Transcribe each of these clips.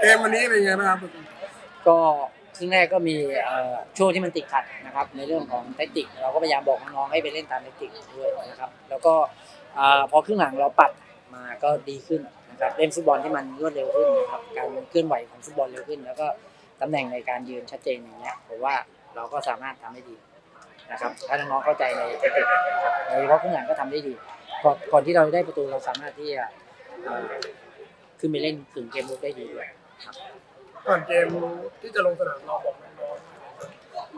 เกมวันนี้เป็นไงบ้างครับก็ครึ่งแรกก็มีช่วงที่มันติดขัดนะครับ ในเรื่องของแทคติกเราก็พยายามบอกน้องๆให้ไปเล่นตามแทคติกด้วยนะครับ แล้วก็พอครึ่งหลังเราปรับมาก็ดีขึ้นนะครับเล่นฟุตบอลที่มันรวดเร็วขึ้นนะครับการเคลื่อนไหวของฟุตบอลเร็วขึ้น แล้วก็ตำแหน่งในการยืนชัดเจนอย่างเงี้ยผมว่าเราก็สามารถทำได้ดีนะครับถ้าน้องๆเข้าใจในแทคติกนะครับโดยเฉพาะครึ่งหลังก็ทำได้ดีก่อนที่เราจะได้ประตูเราสามารถที่จะขึ้นไปเล่นถึงเกมลุกได้ดีด้วย ก่อนเกมที่จะลงสนามเราบอกน้อง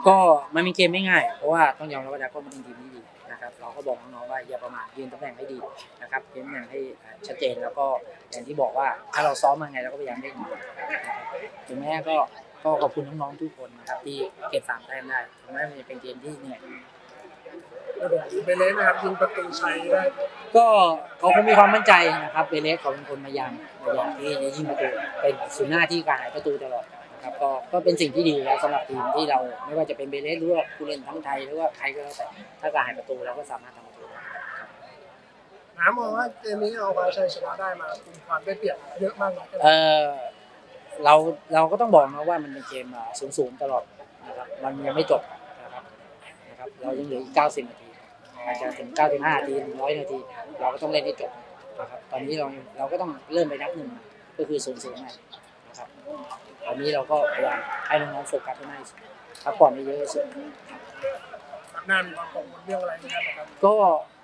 ก็มันเป็นเกมไม่ง่าย เพราะว่าต้องยอมรับว่าดาก็มันเป็นทีมที่ดีนะครับ เราก็บอกน้องๆว่าอย่าประมาทยืนตำแหน่งให้ดีนะครับยืนตำแหน่งให้ชัดเจนแล้วก็อย่างที่บอกว่าถ้าเราซ้อมมาไงเราก็พยายามเล่นถึงแม้ก็ก็ขอบคุณน้องๆทุกคนนะครับที่เก็บสามแต้มได้ถึงแม้มันจะเป็นเกมที่เหนื่อย เบเลสนะครับยิงประตูชัยได้ก็เขาคงมีความมั่นใจนะครับเบเลสเขาเป็นคนพยายามพยายามที่จะยิงประตูเป็นศูนย์หน้าที่การหาประตูตลอดนะครับก็ก็เป็นสิ่งที่ดีแล้วสำหรับทีมที่เราไม่ว่าจะเป็นเบเลสหรือว่าผู้เล่นทั้งไทยหรือว่าใครก็แล้วแต่ถ้าการหาประตูเราก็สามารถทำประตูได้ถามมองว่าเกมนี้เอาพาชัยชนะได้มาคุมความได้เปรียบเยอะมากน้อยแค่ไหนเออเราเราก็ต้องบอกนะว่ามันเป็นเกมศูนย์ศูนย์ตลอดนะครับมันยังไม่จบ นะครับนะครับ เรายังเหลืออีก 90 นาที อาจจะถึง 95 นาที 100 นาที เราก็ต้องเล่นให้จบนะครับ ตอนนี้เราเราก็ต้องเริ่มไปนับหนึ่งก็คือศูนย์ศูนย์นะครับ ตอนนี้เราก็พยายามให้น้องๆโฟกัสให้มากที่สุดพักผ่อนให้เยอะที่สุดหน้ามีความกังวลเรื่องอะไรไหมครับ ก็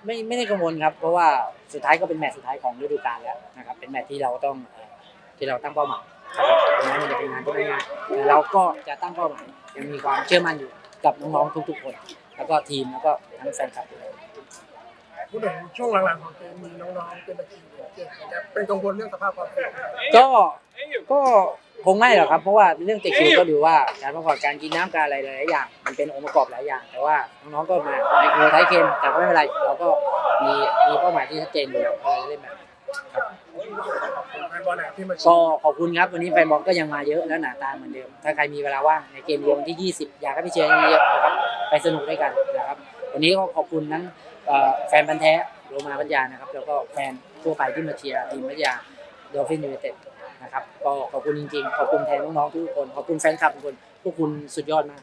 ไม่ไม่ได้กังวลครับ เพราะว่าสุดท้ายก็เป็นแมตช์สุดท้ายของฤดูกาลแล้วนะครับ เป็นแมตช์ที่เราต้องเอ่อที่เราตั้งเป้าหมายนะครับถึงแม้มันจะเป็นงานที่ไม่ง่ายแต่เราก็จะตั้งเป้าหมายยังมีความเชื่อมั่นอยู่กับน้องๆทุกๆคน แล้วก็ทีมแล้วก็ทั้งแฟนคลับด้วยพูดถึงช่วงหลังๆของเกมมีน้องๆเป็นตะกี้เก่งนะครับเป็นกังวลเรื่องสภาพความฟิตก็ก็คงไม่หรอกครับ เพราะว่าเรื่องเตะคิวก็ดูว่าการพักผ่อนการกินน้ำการอะไรหลายๆอย่าง มันเป็นองค์ประกอบหลายอย่าง แต่ว่าน้องๆก็มาในคิวท้ายเกมแต่ก็ไม่เป็นไรเราก็มีมีเป้าหมายที่ชัดเจนอยู่แล้วก็เลยเล่นแบบนั้นแฟน บอลนะครับที่มาเชีก็ร์ขอบคุณครับ วันนี้แฟนบอลก็ยังมาเยอะและหนาตาเหมือนเดิม ถ้าใครมีเวลาว่างในเกมรวมที่ 20 อยากให้ไปเชียร์เยอะๆนะครับไปสนุกด้วยกันนะครับ วันนี้ก็ขอบคุณทั้งเอ่อแฟนบันธุ์แท้โรมาพัทยานะครับ แล้วก็แฟนทั่วไปที่มาเชียร์ทีมพัทยาดอฟฟินยูไนเต็ดนะครับก็ขอบคุณจริงๆ ขอบคุณแทนน้องๆทุกคน ขอบคุณแฟนคลับทุกคนพวกคุณสุดยอดมาก